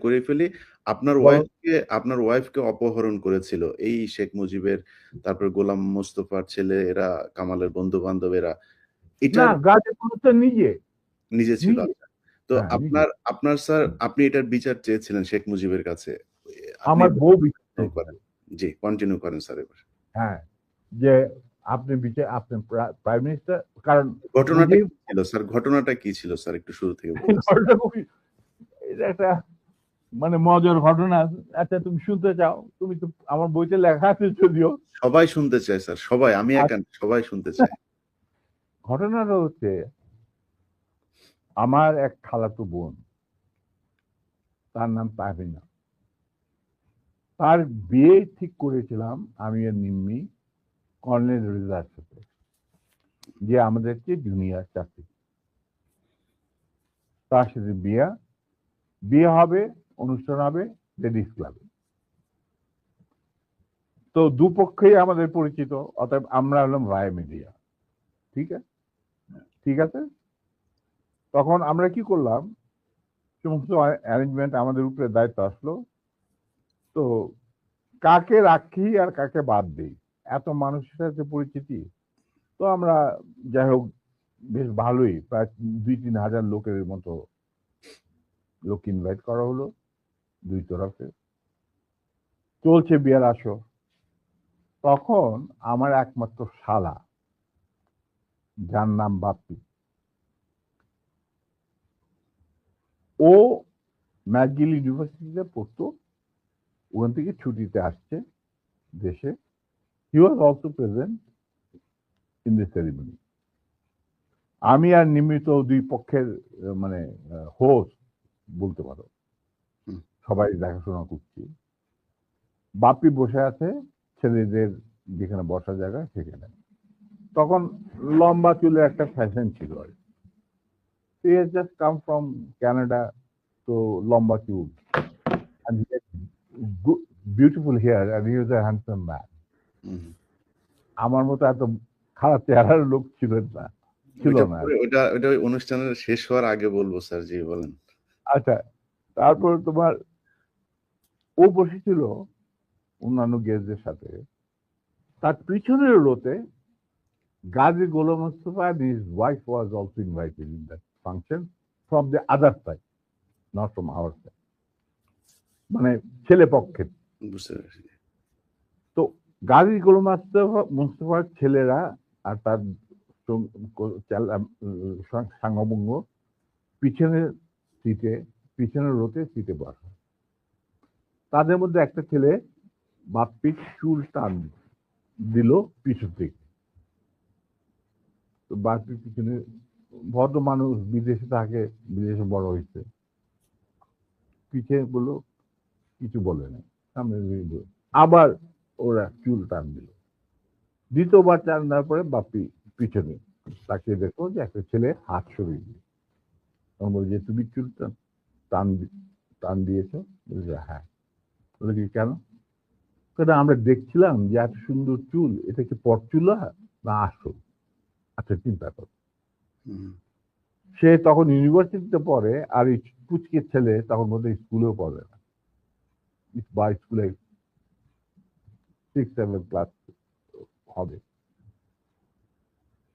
করে ফেলি। আপনার ওয়াইফকে আপনার ওয়াইফকে অপহরণ করেছিল এই শেখ মুজিবের, তারপরে গোলাম মোস্তফার ছেলে এরা, কামালের। না, এটার গাজীপুর হচ্ছে নিজে। নিজে ছিল। আচ্ছা। তো হ্যাঁ, আপনার আপনার স্যার আপনি এটার বিচার চেয়েছিলেন শেখ মুজিবের কাছে। আমার বউ করেন। জি, কন্টিনিউ করেন স্যার এবার। হ্যাঁ, যে আপনি বিচার আপনি প্রাইম মিনিস্টার কারণ ঘটনাটা কি ছিল স্যার? ঘটনাটা কি ছিল স্যার একটু শুরু থেকে এটা একটা মানে মজার ঘটনা। আচ্ছা তুমি শুনতে চাও? তুমি তো আমার বইতে লেখা আছে যদিও। সবাই শুনতে চায় স্যার। সবাই আমি একা সবাই শুনতে চায়। ঘটনাটা হচ্ছে আমার এক খালাতো বোন। তার নাম তাহমিনা। তার বিয়ে ঠিক করেছিলাম আমি আর নিম্মি কর্নেল রেজার সাথে। যে আমাদের চেয়ে জুনিয়র চাকরি। তার সাথে বিয়া। বিয়ে হবে, অনুষ্ঠান হবে, লেডিস ক্লাবে। তো দুপক্ষেই আমাদের পরিচিত। অতএব আমরা হলাম রায় মিডিয়া। ঠিক আছে? ঠিক আছে? তখন আমরা কি করলাম? সমস্ত অ্যারেঞ্জমেন্ট আমাদের উপরে দায়িত্ব আসলো। তো কাকে রাখি আর কাকে বাদ দিই এত মানুষের সাথে পরিচিতি। তো আমরা যাই হোক, বেশ ভালোই প্রায় ২-৩ হাজার লোকের মতো লোক ইনভাইট করা হলো ২ তরফে। চলছে বিয়ের আসর। তখন আমার একমাত্র শালা, যার নাম বাপ্পি। ও ম্যাকগিল ইউনিভার্সিটিতে পড়তো। ওখান থেকে ছুটিতে আসছে দেশে। He was also present in the ceremony. আমি আর নিমিত দুই পক্ষের মানে হোস্ট বলতে পারো। সবাই দেখাশোনা করছি। বাপি বসে আছে ছেলেদের যেখানে বসার জায়গা সেখানে। তখন লম্বা চুলের একটা ফ্যাশন ছিল। He has just come from Canada তো লম্বা চুল। Beautiful he was a handsome man. Hmm. আমার মতো এত খারাপ চেহারার লোক ছিলেন না। ছিল না। ওইটা ওই অনুষ্ঠানের শেষ হওয়ার আগে বলব স্যার। জি বলেন। আচ্ছা, তারপর তোমার ও বসেছিল অন্যান্য গেস্টদের সাথে। তার পিছনের রোতে Gazi Golam Mostafa and his wife was also invited in that function from the other side, not from our side. মানে ছেলে পক্ষের। তো গাজী গোলাম মোস্তফা মোস্তফার ছেলেরা আর তার সং ক চেলা সা সাঙ্গবঙ্গ পিছনের সিটে পিছনের রোতে সিটে বসা। তাদের মধ্যে একটা ছেলে বাপ্পির চুল টান দিল পিছন থেকে। তো বাপ্পির পিছনে ভদ্র মানুষ বিদেশে থাকে, বিদেশে বড় হয়েছে পিছে বলল কিছু বলে নাই। সামনে আবার ওরা চুল টান দিল। দ্বিতীয়বার টান দেওয়ার পরে বাপ্পি পিছনে তাকিয়ে দেখো যে একটা ছেলে হাত সরিয়ে দিল। তখন বলল যে তুমি চুল টান টান দিয়েছ? বলছে হ্যাঁ। বলল কি কেন? কয় আমরা দেখছিলাম যে এত সুন্দর চুল এটা কি পরচুলা না আসল? আচ্ছা চিন্তা করো। সে তখন ইউনিভার্সিটিতে পড়ে আর এই পুচকে ছেলে তখন বোধহয় স্কুলেও পড়ে না। বা স্কুলে 6-7 ক্লাস হবে।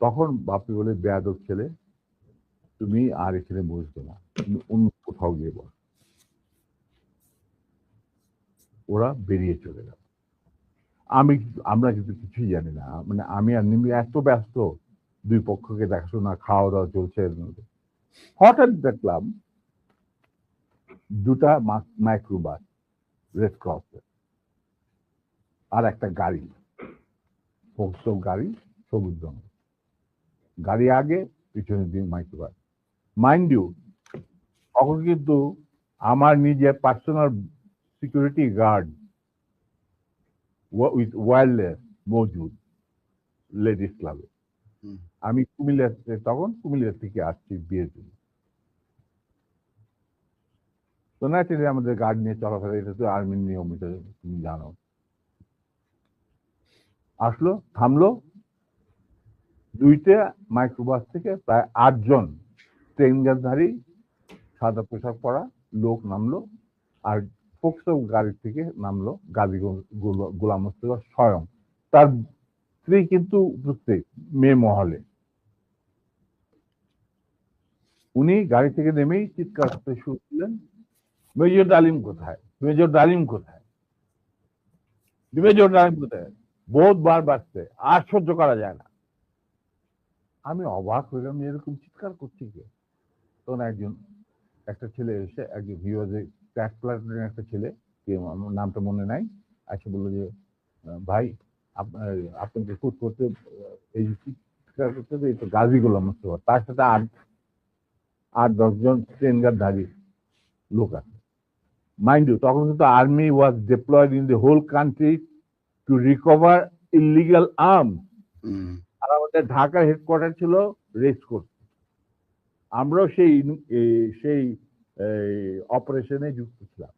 তখন বাপ্পি বলে বেয়াদব ছেলে, তুমি আর এখানে বসবে না। তুমি অন্য কোথাও গিয়ে বসো। ওরা বেরিয়ে চলে গেল। আমি আমরা কিন্তু কিছুই জানি না। মানে আমি আর নিমি এত ব্যস্ত দুই পক্ষকে দেখাশোনা, খাওয়া-দাওয়া চলছে এর মধ্যে। হঠাৎ দেখলাম ২ টা মা মাইক্রোবাস রেড ক্রসের। আর একটা গাড়ি। ফোকসো গাড়ি সবুজ রঙের। গাড়ি আগে, পিছনে দিয়ে মাইক্রোবাস। মাইন্ড ইউ তখন কিন্তু আমার নিজের personal security guard was with wireless মজুদ লেডিস ক্লাবে। আমি কুমিল্লা তখন কুমিল্লা থেকে আসছি বিয়ের জন্য। তো ন্যাচারালি আমাদের গার্ড নিয়ে চলাফেরা এটা তো আর্মির নিয়ম এটা তুমি জানো। আসলো, থামলো। ২ টা মাইক্রোবাস থেকে প্রায় ৮ জন ট্রেনগানধারী সাদা পোশাক পরা লোক নামলো। আর ফোকসো গাড়ি থেকে নামলো গাজী গোলাম মোস্তফা স্বয়ং। তার স্ত্রী কিন্তু উপস্থিত, মেয়ে মহলে। উনি গাড়ি থেকে নেমেই চিৎকার করতে শুরু করলেন, মেজর ডালিম কোথায়? মেজর ডালিম কোথায়? মেজর ডালিম কোথায়? বহুতবার বাড়ছে, আর সহ্য করা যায় না। আমি অবাক হইলাম এরকম চিৎকার করছি কে? তখন একজন, একটা ছেলে এসে একজন হিওয়াজে ট্র্যাক প্লাটুনের একটা ছেলে নামটা মনে নাই। এসে বলল যে ভাই আপনার আপনাকে ফুট করতে এই করতে এই তো গাজী গোলাম মোস্তফা। তার সাথে আট আট দশজন ট্রেনগারধারী লোক আছে। মাইন্ড ইউ তখন কিন্তু army was deployed in the whole country to recover illegal arm আর আমাদের ঢাকার হেডকোয়ার্টার ছিল রেস কোর্স আমরাও সেই ইন- এ, সেই অপারেশনে যুক্ত ছিলাম।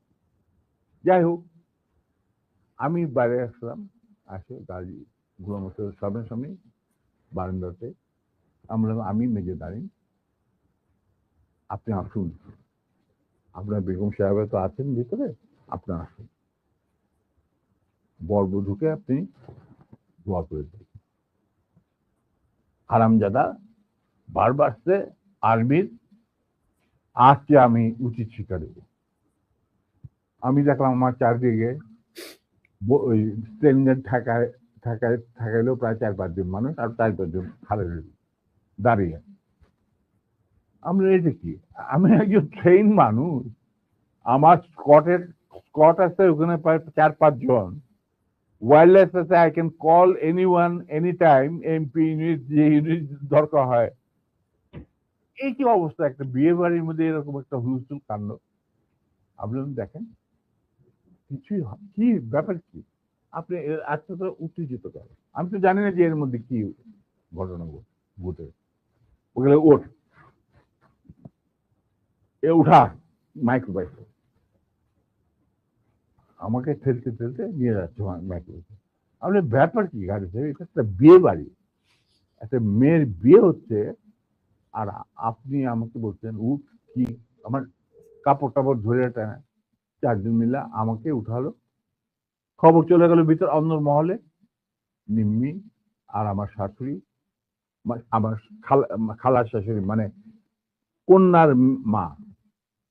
যাই হোক আমি বাইরে আসলাম আসে গাড়ি গুলোমতো সামনে সামনে বারান্দাতে। আমরা আমি মেজে দাঁড়িয়ে আপনি আসুন। আপনার বেগম সাহেব তো আছেন ভিতরে আপনি আসুন। বরবধূকে আপনি দোয়া করে দিন। হারামজাদা বারবার সে আর্মির আজকে আমি উচিত শিক্ষা দেব। আমি দেখলাম আমার চারদিকে ট্রেনের ঠাকায় ঠাকায় ঠাকাইলেও প্রায় চার পাঁচজন মানুষ আর চার পাঁচজন খালে দাঁড়িয়ে আমরা এই যে কি? আমি একজন ট্রেন মানুষ। আমার স্কটের স্কট আছে, ওখানে প্রায় চার পাঁচজন ওয়ারলেস আছে I can call any one any time MP unit যে ইউনিট দরকার হয়। এই কি অবস্থা? একটা বিয়ে বাড়ির মধ্যে এরকম একটা হুলস্থুল কাণ্ড। আপনি দেখেন, কিছুই কি ব্যাপার কি? আপনি তো উত্তেজিত করেন আমি তো জানি না যে এর মধ্যে কি ঘটনা ঘট- ওগুলো ওঠ। এ, উঠা। মাইক্রোবাইস আমাকে ঠেলতে ঠেলতে নিয়ে যাচ্ছে মাইক্রোবাইস আপনি, ব্যাপার কি? গাড়িতে, এটা একটা বিয়ে বাড়ি। একটা মেয়ের বিয়ে হচ্ছে আর আপনি আমাকে বলছেন উঠ কি আমার কাপড় টাপড় ধরে টানা চারজন মিলে আমাকে উঠালো। খবর চলে গেল ভিতর অন্য মহলে। নিম্মি আর আমার শাশুড়ি আমার খালা শাশুড়ি মানে কন্যার মা,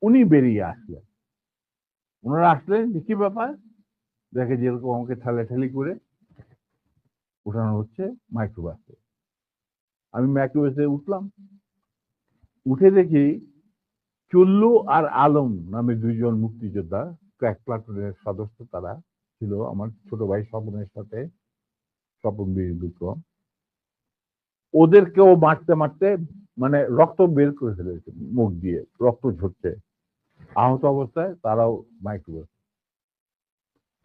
উনি বেরিয়ে আসলেন। ওনারা আসলেন কি ব্যাপার? দেখে যেরকম আমাকে ঠেলাঠেলি করে উঠানো হচ্ছে মাইক্রোবাসে আমি মাইক্রোবাসে উঠলাম উঠে দেখি চুল্লু আর আলম নামে দুইজন মুক্তিযোদ্ধা, ক্র্যাক প্লাটুনের সদস্য তারা ছিল, আমার ছোট ভাই স্বপনের সাথে স্বপন বীর বিক্রম ওদেরকেও মারতে মারতে মানে রক্ত বের করে ফেলেছে, মুখ দিয়ে রক্ত ঝরছে। আহত অবস্থায় তারাও মাইক্রোবাস।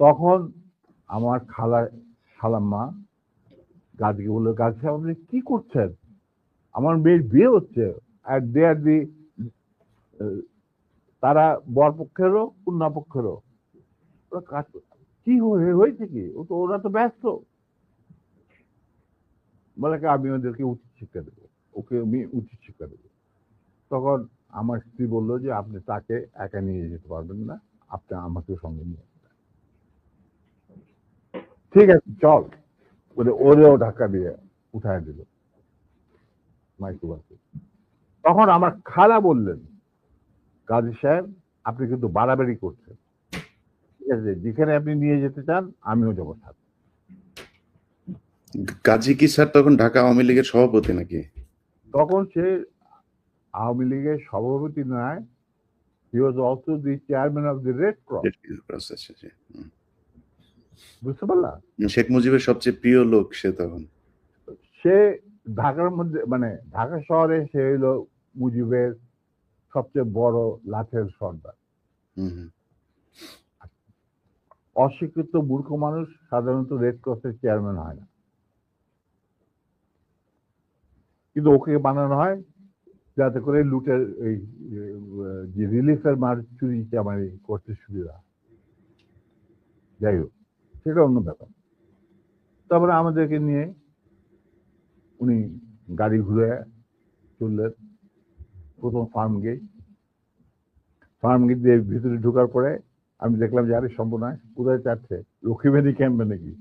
তখন আমার খালা খালাম্মা গাছকে বলল, গাছ আপনি কি করছেন? আমার মেয়ের বিয়ে হচ্ছে। তারা বর পক্ষেরও, কন্যা পক্ষেরও। ওরা কাজ কি হয়েছে কি? ও তো, ওরা তো ব্যস্ত। বলে আমি ওদেরকে উচিত শিক্ষা দেবো। ওকে আমি উচিত শিক্ষা দেবো। তখন আমার স্ত্রী বলল যে, আপনি তাকে একা নিয়ে যেতে পারবেন না। আপনি আমাকে সঙ্গে নিয়ে। ঠিক আছে, চল। বলে ওরেও ধাক্কা দিয়ে উঠায় দিল। মাইক্রোবাসে। তখন আমার খালা বললেন কাজী সাহেব আপনি কিন্তু বাড়াবাড়ি করছেন। ঠিক আছে যেখানে আপনি নিয়ে যেতে চান আমিও যাব সাথে। কাজী কি স্যার তখন ঢাকা আওয়ামী লীগের সভাপতি নাকি? তখন সে আওয়ামী লীগের সভাপতি নয় he was also the chairman of the red cross. বুঝতে পারলাম শেখ মুজিবের সবচেয়ে প্রিয় লোক সে তখন। সে ঢাকার মধ্যে মানে ঢাকা শহরে সে হইল মুজিবের সবচেয়ে বড় লাঠের সর্দার। হুম। মূর্খ মানুষ সাধারণত রেড ক্রসের চেয়ারম্যান হয় না। কিন্তু ওকে বানানো হয় যাতে করে লুটের এই যে রিলিফের মার চুরি চামারি করতে সুবিধা যাই হোক সেটা অন্য ব্যাপার। তারপরে আমাদেরকে নিয়ে উনি গাড়ি ঘুরে চললেন। প্রথম ফার্ম গেট ফার্ম গেট দিয়ে ভিতরে ঢোকার পরে আমি দেখলাম যে, আরে, সম্ভব নয়। কোথায় চাচ্ছে? লক্ষ্মীবাড়ি ক্যাম্পে নাকি?